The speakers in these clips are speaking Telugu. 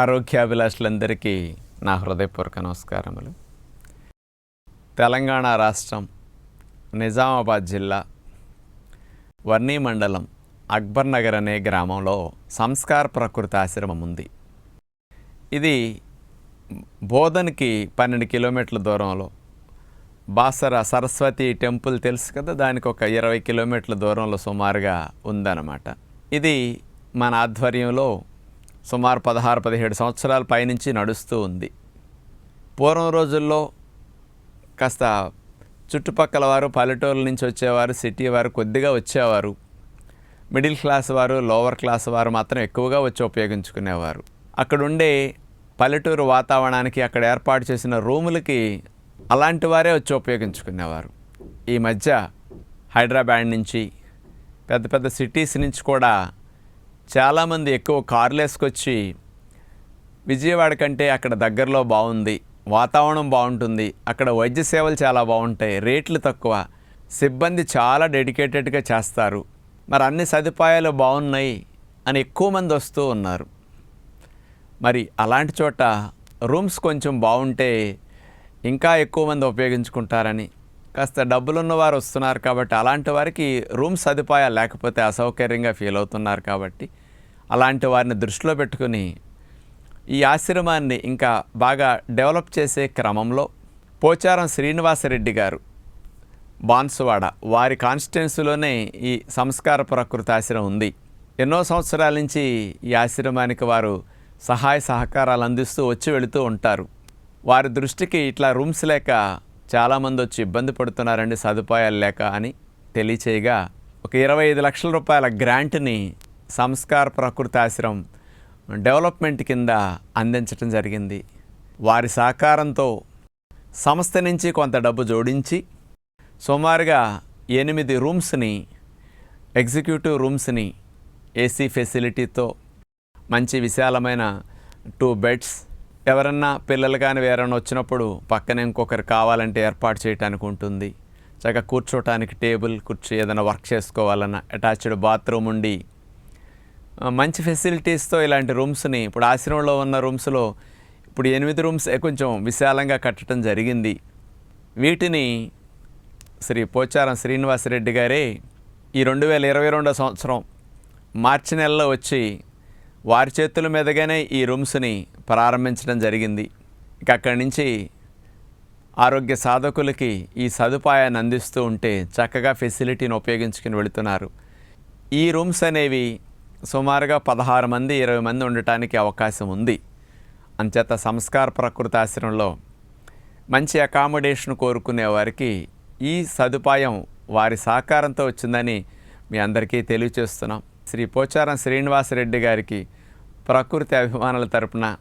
ఆరోగ్యాభిలాషులందరికీ నా హృదయపూర్వక నమస్కారములు. తెలంగాణ రాష్ట్రం నిజామాబాద్ జిల్లా వర్ణి మండలం అక్బర్ నగర్ అనే గ్రామంలో సంస్కార ప్రకృతి ఆశ్రమం ఉంది. ఇది బోధన్కి పన్నెండు కిలోమీటర్ల దూరంలో బాసర సరస్వతి టెంపుల్ తెలుసు కదా దానికి ఒక ఇరవై కిలోమీటర్ల దూరంలో సుమారుగా ఉందన్నమాట. ఇది మన ఆధ్వర్యంలో సుమారు పదహారు పదిహేడు సంవత్సరాల పైనుంచి నడుస్తూ ఉంది. పూర్వం రోజుల్లో కాస్త చుట్టుపక్కల వారు పల్లెటూరుల నుంచి వచ్చేవారు సిటీ వారు కొద్దిగా వచ్చేవారు. మిడిల్ క్లాస్ వారు లోవర్ క్లాస్ వారు మాత్రం ఎక్కువగా వచ్చి ఉపయోగించుకునేవారు. అక్కడుండే పల్లెటూరు వాతావరణానికి అక్కడ ఏర్పాటు చేసిన రూములకి అలాంటి వారే వచ్చి ఉపయోగించుకునేవారు. ఈ మధ్య హైదరాబాద్ నుంచి పెద్ద పెద్ద సిటీస్ నుంచి కూడా చాలామంది ఎక్కువ కార్లు వేసుకొచ్చి విజయవాడ కంటే అక్కడ దగ్గరలో బాగుంది వాతావరణం బాగుంటుంది అక్కడ వైద్య సేవలు చాలా బాగుంటాయి రేట్లు తక్కువ సిబ్బంది చాలా డెడికేటెడ్గా చేస్తారు. మరి అన్ని సదుపాయాలు బాగున్నాయి అని ఎక్కువ మంది వస్తూ ఉన్నారు. మరి అలాంటి చోట రూమ్స్ కొంచెం బాగుంటే ఇంకా ఎక్కువ మంది ఉపయోగించుకుంటారని. కాస్త డబ్బులున్న వారు వస్తున్నారు కాబట్టి అలాంటి వారికి రూమ్ సదుపాయాలు లేకపోతే అసౌకర్యంగా ఫీల్ అవుతున్నారు కాబట్టి అలాంటి వారిని దృష్టిలో పెట్టుకుని ఈ ఆశ్రమాన్ని ఇంకా బాగా డెవలప్ చేసే క్రమంలో పోచారం శ్రీనివాసరెడ్డి గారు బాన్సువాడ వారి కాన్స్టిట్యున్సీలోనే ఈ సంస్కార ప్రకృతి ఆశ్రమం ఉంది. ఎన్నో సంవత్సరాల నుంచి ఈ ఆశ్రమానికి వారు సహాయ సహకారాలు అందిస్తూ వచ్చి వెళుతూ ఉంటారు. వారి దృష్టికి ఇట్లా రూమ్స్ లేక చాలామంది వచ్చి ఇబ్బంది పడుతున్నారండి సదుపాయాలు లేక అని తెలియచేయగా ఒక ఇరవై ఐదు లక్షల రూపాయల గ్రాంట్ని సంస్కార ప్రకృతి ఆశ్రమం డెవలప్మెంట్ కింద అందించడం జరిగింది. వారి సహకారంతో సంస్థ నుంచి కొంత డబ్బు జోడించి సుమారుగా ఎనిమిది రూమ్స్ని ఎగ్జిక్యూటివ్ రూమ్స్ని ఏసీ ఫెసిలిటీతో మంచి విశాలమైన టూ బెడ్స్ ఎవరన్నా పిల్లలు కానీ వేరన్నా వచ్చినప్పుడు పక్కన ఇంకొకరు కావాలంటే ఏర్పాటు చేయడానికి ఉంటుంది. చక్కగా కూర్చోటానికి టేబుల్ కుర్చీ ఏదైనా వర్క్ చేసుకోవాలన్నా అటాచ్డ్ బాత్రూమ్ ఉండి మంచి ఫెసిలిటీస్తో ఇలాంటి రూమ్స్ని ఇప్పుడు ఆశ్రమంలో ఉన్న రూమ్స్లో ఇప్పుడు ఎనిమిది రూమ్స్ కొంచెం విశాలంగా కట్టడం జరిగింది. వీటిని శ్రీ పోచారం శ్రీనివాసరెడ్డి గారే ఈ రెండు వేల ఇరవై రెండో సంవత్సరం మార్చి నెలలో వచ్చి వారి చేతుల మీదుగానే ఈ రూమ్స్ని ప్రారంభించడం జరిగింది. ఇక అక్కడి నుంచి ఆరోగ్య సాధకులకి ఈ సదుపాయాన్ని అందిస్తూ ఉంటే చక్కగా ఫెసిలిటీని ఉపయోగించుకుని వెళుతున్నారు. ఈ రూమ్స్ అనేవి సుమారుగా పదహారు మంది ఇరవై మంది ఉండటానికి అవకాశం ఉంది. అంచేత సంస్కార ప్రకృతి ఆశ్రమంలో మంచి అకామిడేషన్ కోరుకునే వారికి ఈ సదుపాయం వారి సహకారంతో వచ్చిందని మీ అందరికీ తెలియచేస్తున్నాం. శ్రీ పోచారం శ్రీనివాసరెడ్డి గారికి ప్రకృతి అభిమానుల తరపున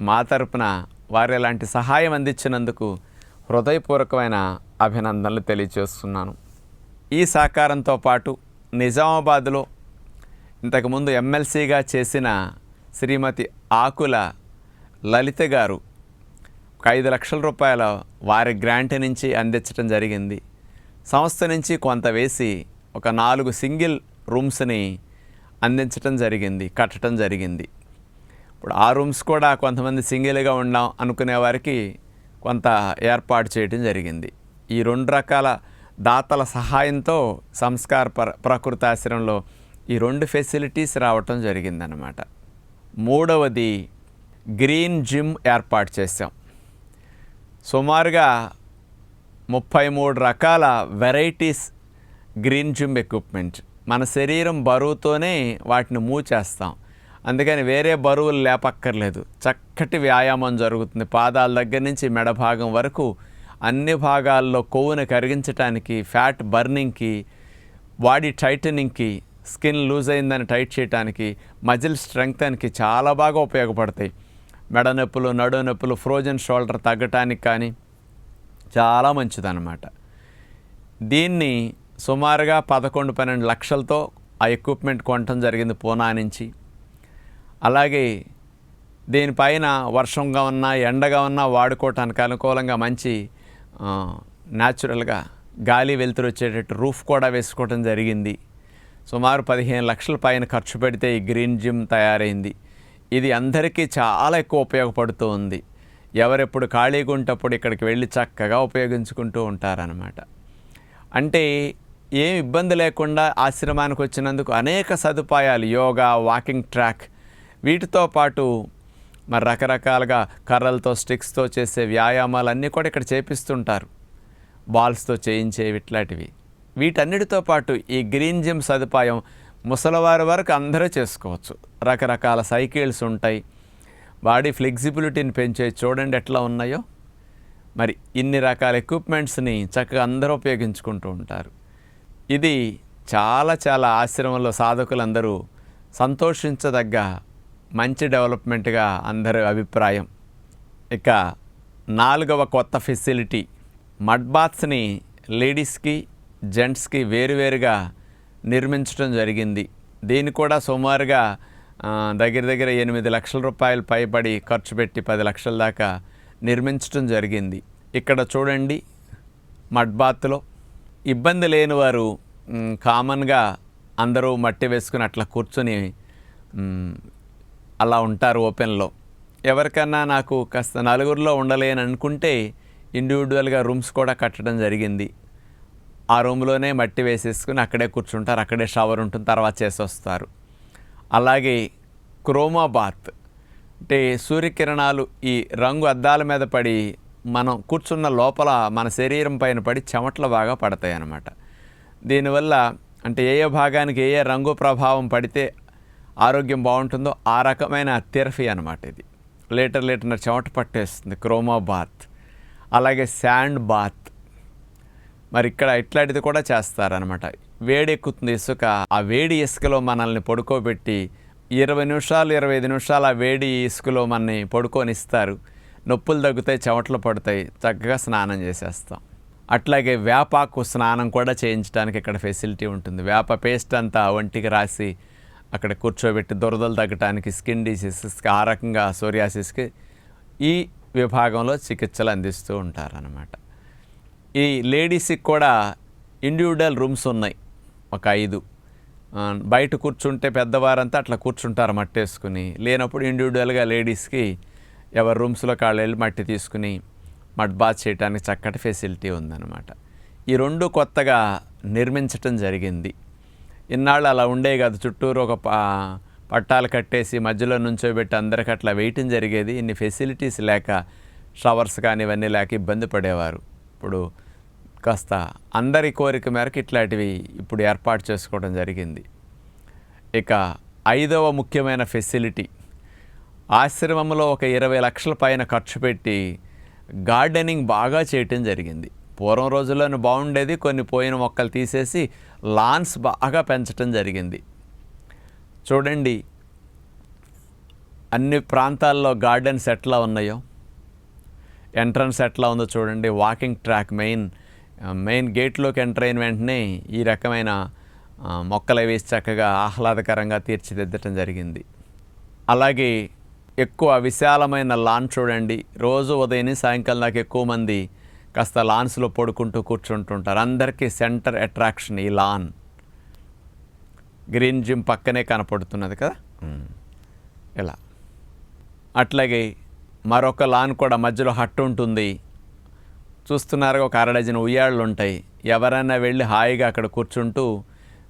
మా తరపున వారు లాంటి సహాయం అందించినందుకు హృదయపూర్వకమైన అభినందనలు తెలియచేస్తున్నాను. ఈ సహకారంతో పాటు నిజామాబాద్లో ఇంతకుముందు ఎమ్మెల్సీగా చేసిన శ్రీమతి ఆకుల లలిత గారు ఒక ఐదు లక్షల రూపాయల వారి గ్రాంట్ నుంచి అందించడం జరిగింది. సంస్థ నుంచి కొంత వేసి ఒక నాలుగు సింగిల్ రూమ్స్ని అందించడం జరిగింది కట్టడం జరిగింది. ఇప్పుడు ఆ రూమ్స్ కూడా కొంతమంది సింగిల్గా ఉండాం అనుకునే వారికి కొంత ఏర్పాటు చేయడం జరిగింది. ఈ రెండు రకాల దాతల సహాయంతో సంస్కార ప్ర ప్రకృతి ఆశ్రమంలో ఈ రెండు ఫెసిలిటీస్ రావటం జరిగిందనమాట మూడవది గ్రీన్ జిమ్ ఏర్పాటు చేసాం సుమారుగా ముప్పై మూడు రకాల వెరైటీస్ గ్రీన్ జిమ్ ఎక్విప్మెంట్. మన శరీరం బరువుతోనే వాటిని మూవ్ చేస్తాం అందుకని వేరే బరువులు లేపక్కర్లేదు. చక్కటి వ్యాయామం జరుగుతుంది. పాదాల దగ్గర నుంచి మెడ భాగం వరకు అన్ని భాగాల్లో కొవ్వును కరిగించడానికి ఫ్యాట్ బర్నింగ్కి బాడీ టైటనింగ్కి స్కిన్ లూజ్ అయిందని టైట్ చేయడానికి మజిల్ స్ట్రెంగ్త్కి చాలా బాగా ఉపయోగపడతాయి. మెడ నొప్పులు నడు నొప్పులు ఫ్రోజన్ షోల్డర్ తగ్గటానికి కానీ చాలా మంచిదన్నమాట. దీన్ని సుమారుగా పదకొండు పన్నెండు లక్షలతో ఆ ఎక్విప్మెంట్ కొనటం జరిగింది పూనా నుంచి. అలాగే దీనిపైన వర్షంగా ఉన్నా ఎండగా ఉన్నా వాడుకోవటానికి అనుకూలంగా మంచి న్యాచురల్గా గాలి వెలుతురు వచ్చేటట్టు రూఫ్ కూడా వేసుకోవటం జరిగింది. సుమారు పదిహేను లక్షల పైన ఖర్చు పెడితే ఈ గ్రీన్ జిమ్ తయారైంది. ఇది అందరికీ చాలా ఎక్కువ ఉపయోగపడుతూ ఉంది. ఎవరెప్పుడు ఖాళీగా ఉంటప్పుడు ఇక్కడికి వెళ్ళి చక్కగా ఉపయోగించుకుంటూ ఉంటారనమాట అంటే ఏం ఇబ్బంది లేకుండా ఆశ్రమానికి వచ్చినందుకు అనేక సదుపాయాలు యోగా వాకింగ్ ట్రాక్ వీటితో పాటు మరి రకరకాలుగా కర్రలతో స్టిక్స్తో చేసే వ్యాయామాలు అన్నీ కూడా ఇక్కడ చేపిస్తుంటారు. బాల్స్తో చేయించేవి ఇట్లాంటివి. వీటన్నిటితో పాటు ఈ గ్రీన్ జిమ్ సదుపాయం ముసలివారి వరకు అందరూ చేసుకోవచ్చు. రకరకాల సైకిల్స్ ఉంటాయి. బాడీ ఫ్లెక్సిబిలిటీని పెంచే చూడండి ఎట్లా ఉన్నాయో. మరి ఇన్ని రకాల ఎక్విప్మెంట్స్ని చక్కగా అందరూ ఉపయోగించుకుంటూ ఉంటారు. ఇది చాలా చాలా ఆశ్రమంలో సాధకులందరూ సంతోషించదగ్గ మంచి డెవలప్మెంట్గా అందరి అభిప్రాయం. ఇక నాలుగవ కొత్త ఫెసిలిటీ మడ్ బాత్స్ని లేడీస్కి జెంట్స్కి వేరువేరుగా నిర్మించడం జరిగింది. దీన్ని కూడా సుమారుగా దగ్గర దగ్గర ఎనిమిది లక్షల రూపాయలు పైబడి ఖర్చు పెట్టి పది లక్షల దాకా నిర్మించడం జరిగింది. ఇక్కడ చూడండి మడ్ బాత్లో ఇబ్బంది లేని వారు కామన్గా అందరూ మట్టి వేసుకుని అట్లా కూర్చొని అలా ఉంటారు ఓపెన్లో. ఎవరికన్నా నాకు కాస్త నలుగురిలో ఉండలేని అనుకుంటే ఇండివిజువల్గా రూమ్స్ కూడా కట్టడం జరిగింది. ఆ రూమ్లోనే మట్టి వేసేసుకుని అక్కడే కూర్చుంటారు అక్కడే షవర్ ఉంటుంది తర్వాత చేసి వస్తారు అలాగే క్రోమా బాత్ అంటే సూర్యకిరణాలు ఈ రంగు అద్దాల మీద పడి మనం కూర్చున్న లోపల మన శరీరం పైన పడి చెమటలు బాగా పడతాయి అన్నమాట దీనివల్ల అంటే ఏ ఏ భాగానికి ఏ ఏ రంగు ప్రభావం పడితే ఆరోగ్యం బాగుంటుందో ఆ రకమైన థెరపీ అనమాట ఇది. లీటర్ లీటర్ చెమట పట్టేస్తుంది క్రోమా బాత్ అలాగే శాండ్ బాత్. మరి ఇక్కడ ఇట్లాంటిది కూడా చేస్తారనమాట వేడి ఎక్కుతుంది ఇసుక. ఆ వేడి ఇసుకలో మనల్ని పడుకోబెట్టి ఇరవై నిమిషాలు ఇరవై ఐదు నిమిషాలు ఆ వేడి ఇసుకలో మనని పడుకొని ఇస్తారు నొప్పులు తగ్గుతాయి చెమటలు పడతాయి. చక్కగా స్నానం చేసేస్తాం. అట్లాగే వేపాకు స్నానం కూడా చేయించడానికి ఇక్కడ ఫెసిలిటీ ఉంటుంది. వేప పేస్ట్ అంతా ఒంటికి రాసి అక్కడ కూర్చోబెట్టి దురదలు తగ్గటానికి స్కిన్ డిసీజెస్కి ఆ రకంగా సోరియాసిస్కి ఈ విభాగంలో చికిత్సలు అందిస్తూ ఉంటారన్నమాట. ఈ లేడీస్కి కూడా ఇండివిజువల్ రూమ్స్ ఉన్నాయి. ఒక ఐదు. బయట కూర్చుంటే పెద్దవారంతా అట్లా కూర్చుంటారు మట్టి వేసుకుని లేనప్పుడు ఇండివిజువల్గా లేడీస్కి ఎవరి రూమ్స్లో కాళ్ళు వెళ్ళి మట్టి తీసుకుని మడ్ బాత్ చేయడానికి చక్కటి ఫెసిలిటీ ఉందన్నమాట. ఈ రెండు కొత్తగా నిర్మించటం జరిగింది. ఇన్నాళ్ళు అలా ఉండే కాదు. చుట్టూరు ఒక పట్టాలు కట్టేసి మధ్యలో నుంచోబెట్టి అందరికి అట్లా వేయటం జరిగేది. ఇన్ని ఫెసిలిటీస్ లేక షవర్స్ కానీ ఇవన్నీ లేక ఇబ్బంది పడేవారు. ఇప్పుడు కాస్త అందరి కోరిక మేరకు ఇట్లాంటివి ఇప్పుడు ఏర్పాటు చేసుకోవడం జరిగింది. ఇక ఐదవ ముఖ్యమైన ఫెసిలిటీ ఆశ్రమంలో ఒక ఇరవై లక్షల పైన ఖర్చు పెట్టి గార్డెనింగ్ బాగా చేయటం జరిగింది. పూర్వం రోజుల్లోనే బాగుండేది కొన్ని పోయిన మొక్కలు తీసేసి లాన్స్ బాగా పెంచటం జరిగింది. చూడండి అన్ని ప్రాంతాల్లో గార్డెన్స్ ఎట్లా ఉన్నాయో. ఎంట్రన్స్ ఎట్లా ఉందో చూడండి. వాకింగ్ ట్రాక్ మెయిన్ మెయిన్ గేట్లోకి ఎంటర్ అయిన వెంటనే ఈ రకమైన మొక్కలు వేసి చక్కగా ఆహ్లాదకరంగా తీర్చిదిద్దటం జరిగింది. అలాగే ఎక్కువ విశాలమైన లాన్ చూడండి. రోజు ఉదయం సాయంకాలం దాకా ఎక్కువ మంది కాస్త లాన్స్లో పడుకుంటూ కూర్చుంటుంటారు. అందరికీ సెంటర్ అట్రాక్షన్ ఈ లాన్ గ్రీన్ జిమ్ పక్కనే కనపడుతున్నది కదా. ఇలా. అట్లాగే మరొక లాన్ కూడా మధ్యలో హట్టు ఉంటుంది. చూస్తున్నారుగా ఒక అరడజన ఉయ్యాళ్ళు ఉంటాయి ఎవరైనా వెళ్ళి హాయిగా అక్కడ కూర్చుంటూ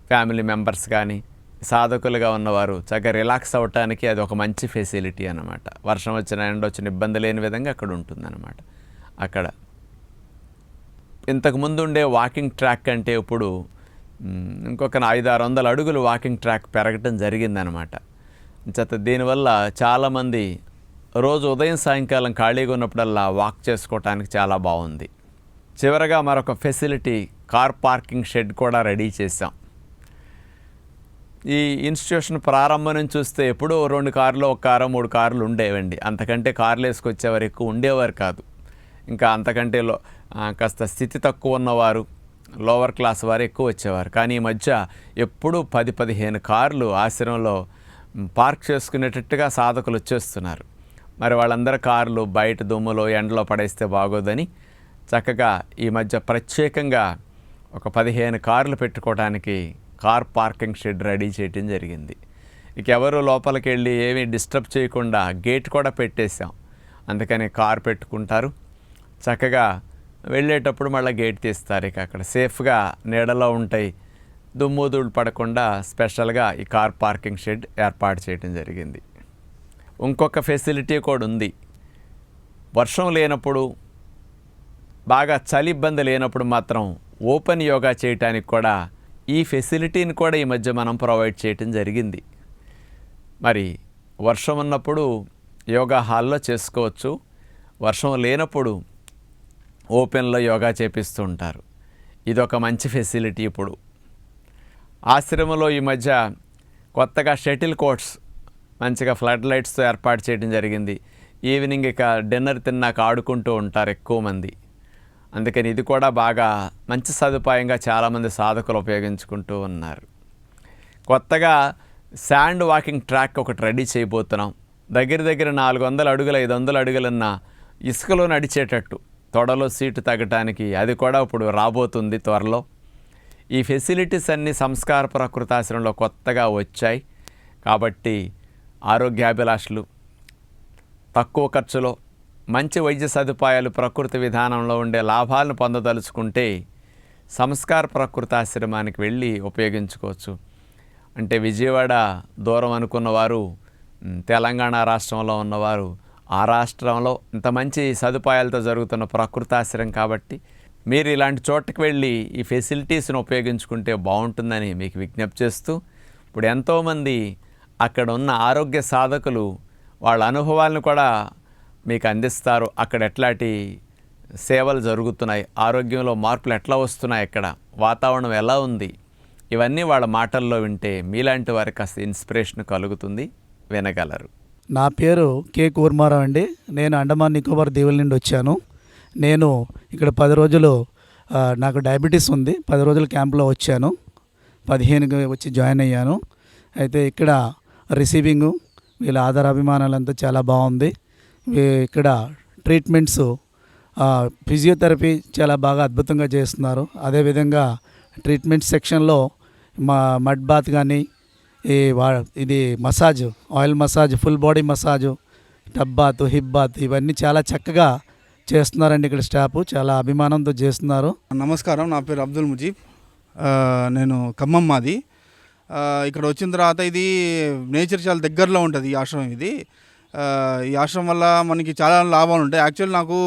ఫ్యామిలీ మెంబర్స్ కానీ సాధకులుగా ఉన్నవారు చక్కగా రిలాక్స్ అవ్వటానికి అది ఒక మంచి ఫెసిలిటీ అనమాట వర్షం వచ్చిన ఎండ వచ్చిన ఇబ్బంది లేని విధంగా అక్కడ ఉంటుందన్నమాట. అక్కడ ఇంతకుముందు ఉండే వాకింగ్ ట్రాక్ అంటే ఇప్పుడు ఇంకొక ఐదు ఆరు వందల అడుగులు వాకింగ్ ట్రాక్ పెరగటం జరిగిందనమాట చేత దీనివల్ల చాలామంది రోజు ఉదయం సాయంకాలం ఖాళీగా ఉన్నప్పుడల్లా వాక్ చేసుకోవటానికి చాలా బాగుంది. చివరగా మరొక ఫెసిలిటీ కార్ పార్కింగ్ షెడ్ కూడా రెడీ చేసాం ఈ ఇన్స్టిట్యూషన్ ప్రారంభం నుంచి చూస్తే ఎప్పుడూ రెండు కార్లు ఒక కారు మూడు కార్లు ఉండేవండి. అంతకంటే కార్లు వేసుకొచ్చేవారు ఎక్కువ ఉండేవారు కాదు. ఇంకా అంతకంటే లో కాస్త స్థితి తక్కువ ఉన్నవారు లోవర్ క్లాస్ వారు ఎక్కువ వచ్చేవారు. కానీ ఈ మధ్య ఎప్పుడూ పది పదిహేను కార్లు ఆశ్రమంలో పార్క్ చేసుకునేటట్టుగా సాధకులు వచ్చేస్తున్నారు. మరి వాళ్ళందరి కార్లు బయట దుమ్ములో ఎండలో పడేస్తే బాగోదని చక్కగా ఈ మధ్య ప్రత్యేకంగా ఒక పదిహేను కార్లు పెట్టుకోవడానికి కార్ పార్కింగ్ షెడ్ రెడీ చేయటం జరిగింది. ఇక ఎవరు లోపలికి వెళ్ళి ఏమీ డిస్టర్బ్ చేయకుండా గేట్ కూడా పెట్టేశాం. అందుకని కార్ పెట్టుకుంటారు. చక్కగా వెళ్ళేటప్పుడు మళ్ళీ గేట్ తీస్తారు. ఇక అక్కడ సేఫ్గా నీడలో ఉంటాయి. దుమ్ము ధూళి పడకుండా స్పెషల్గా ఈ కార్ పార్కింగ్ షెడ్ ఏర్పాటు చేయడం జరిగింది. ఇంకొక ఫెసిలిటీ కూడా ఉంది. వర్షం లేనప్పుడు బాగా చలి ఇబ్బంది లేనప్పుడు మాత్రం ఓపెన్ యోగా చేయటానికి కూడా ఈ ఫెసిలిటీని కూడా ఈ మధ్య మనం ప్రొవైడ్ చేయటం జరిగింది. మరి వర్షం ఉన్నప్పుడు యోగా హాల్లో చేసుకోవచ్చు. వర్షం లేనప్పుడు ఓపెన్లో యోగా చేపిస్తూ ఉంటారు. ఇది ఒక మంచి ఫెసిలిటీ ఇప్పుడు. ఆశ్రమంలో ఈ మధ్య కొత్తగా షటిల్ కోర్ట్స్ మంచిగా ఫ్లడ్ లైట్స్తో ఏర్పాటు చేయడం జరిగింది. ఈవినింగ్ ఇక డిన్నర్ తిన్నాక ఆడుకుంటూ ఉంటారు ఎక్కువ మంది. అందుకని ఇది కూడా బాగా మంచి సదుపాయంగా చాలామంది సాధకులు ఉపయోగించుకుంటూ ఉన్నారు. కొత్తగా శాండ్ వాకింగ్ ట్రాక్ ఒకటి రెడీ చేయబోతున్నాం. దగ్గర దగ్గర నాలుగు వందల అడుగులు ఐదు వందల అడుగులన్న ఇసుకలో నడిచేటట్టు తొడలో సీటు తగ్గటానికి అది కూడా ఇప్పుడు రాబోతుంది త్వరలో. ఈ ఫెసిలిటీస్ అన్నీ సంస్కార ప్రకృతాశ్రమంలో కొత్తగా వచ్చాయి. కాబట్టి ఆరోగ్యాభిలాషులు తక్కువ ఖర్చులో మంచి వైద్య సదుపాయాలు ప్రకృతి విధానంలో ఉండే లాభాలను పొందదలుచుకుంటే సంస్కార ప్రకృతాశ్రమానికి వెళ్ళి ఉపయోగించుకోవచ్చు. అంటే విజయవాడ దూరం అనుకున్నవారు తెలంగాణ రాష్ట్రంలో ఉన్నవారు ఆ రాష్ట్రంలో ఇంత మంచి సదుపాయాలతో జరుగుతున్న ప్రకృతాశ్రయం కాబట్టి మీరు ఇలాంటి చోటకి వెళ్ళి ఈ ఫెసిలిటీస్ని ఉపయోగించుకుంటే బాగుంటుందని మీకు విజ్ఞప్తి చేస్తూ ఇప్పుడు ఎంతోమంది అక్కడ ఉన్న ఆరోగ్య సాధకులు వాళ్ళ అనుభవాలను కూడా మీకు అందిస్తారు. అక్కడ ఎట్లాంటి సేవలు జరుగుతున్నాయి? ఆరోగ్యంలో మార్పులు ఎట్లా వస్తున్నాయి ఇక్కడ వాతావరణం ఎలా ఉంది? ఇవన్నీ వాళ్ళ మాటల్లో వింటే మీలాంటి వారికి కాస్త ఇన్స్పిరేషన్ కలుగుతుంది. వినగలరు. నా పేరు కే కూర్మారావు అండి. నేను అండమాన్ నికోబార్ దీవుల నుండి వచ్చాను. నేను ఇక్కడ పది రోజులు నాకు డయాబెటీస్ ఉంది. పది రోజుల క్యాంప్లో వచ్చాను. పదిహేనుకి వచ్చి జాయిన్ అయ్యాను. అయితే ఇక్కడ రిసీవింగ్. వీళ్ళ ఆధారాభిమానాలంతా చాలా బాగుంది. ఇక్కడ ట్రీట్మెంట్స్ ఫిజియోథెరపీ చాలా బాగా అద్భుతంగా చేస్తున్నారు. అదేవిధంగా ట్రీట్మెంట్ సెక్షన్లో మా మడ్ బాత్ కానీ ఈ వా ఇది massage oil massage full body massage tub bath hip bath ఇవన్నీ చాలా చక్కగా చేస్తున్నారండి ఇక్కడ స్టాఫ్. చాలా అభిమానంతో చేస్తున్నారు. నమస్కారం నా పేరు అబ్దుల్ ముజీబ్. నేను ఖమ్మం మాది. ఇక్కడ వచ్చిన తర్వాత ఇది నేచర్ చాలా దగ్గరలో ఉంటుంది ఈ ఆశ్రమం ఇది. ఈ ఆశ్రమం వల్ల మనకి చాలా లాభాలు ఉంటాయి. యాక్చువల్ నాకు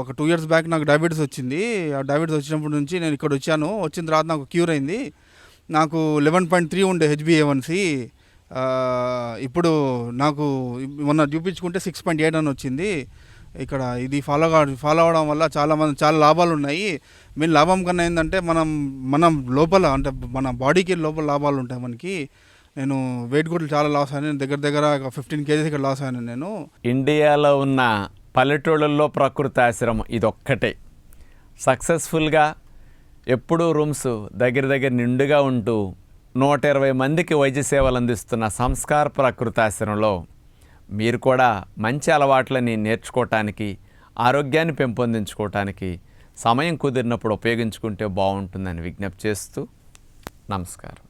ఒక టూ ఇయర్స్ బ్యాక్ నాకు డయాబెటీస్ వచ్చింది. ఆ డయాబెటీస్ వచ్చినప్పటి నుంచి నేను ఇక్కడ వచ్చాను. వచ్చిన తర్వాత నాకు క్యూర్ అయింది. నాకు లెవెన్ పాయింట్ త్రీ ఉండే హెచ్బిఏవన్సి ఇప్పుడు నాకు మొన్న చూపించుకుంటే సిక్స్ పాయింట్ ఎయిట్ అని వచ్చింది. ఇక్కడ ఇది ఫాలో ఫాలో అవడం వల్ల చాలా మంది చాలా లాభాలు ఉన్నాయి. మెయిన్ లాభం కన్నా ఏంటంటే మనం మనం లోపల అంటే మన బాడీకి లోపల లాభాలు ఉంటాయి మనకి. నేను వెయిట్ కూడా చాలా లాస్ అయ్యాను దగ్గర దగ్గర ఫిఫ్టీన్ కేజీస్ ఇక్కడ లాస్ అయ్యాను నేను. ఇండియాలో ఉన్న పల్లెటూళ్ళల్లో ప్రకృతి ఆశ్రమం ఇదొక్కటే. సక్సెస్ఫుల్గా ఎప్పుడూ రూమ్స్ దగ్గర దగ్గర నిండుగా ఉంటూ నూట ఇరవై మందికి వైద్య సేవలు అందిస్తున్న సంస్కార ప్రకృతి ఆశ్రమంలో మీరు కూడా మంచి అలవాట్లని నేర్చుకోవటానికి ఆరోగ్యాన్ని పెంపొందించుకోవటానికి సమయం కుదిరినప్పుడు ఉపయోగించుకుంటే బాగుంటుందని విజ్ఞప్తి చేస్తూ నమస్కారం.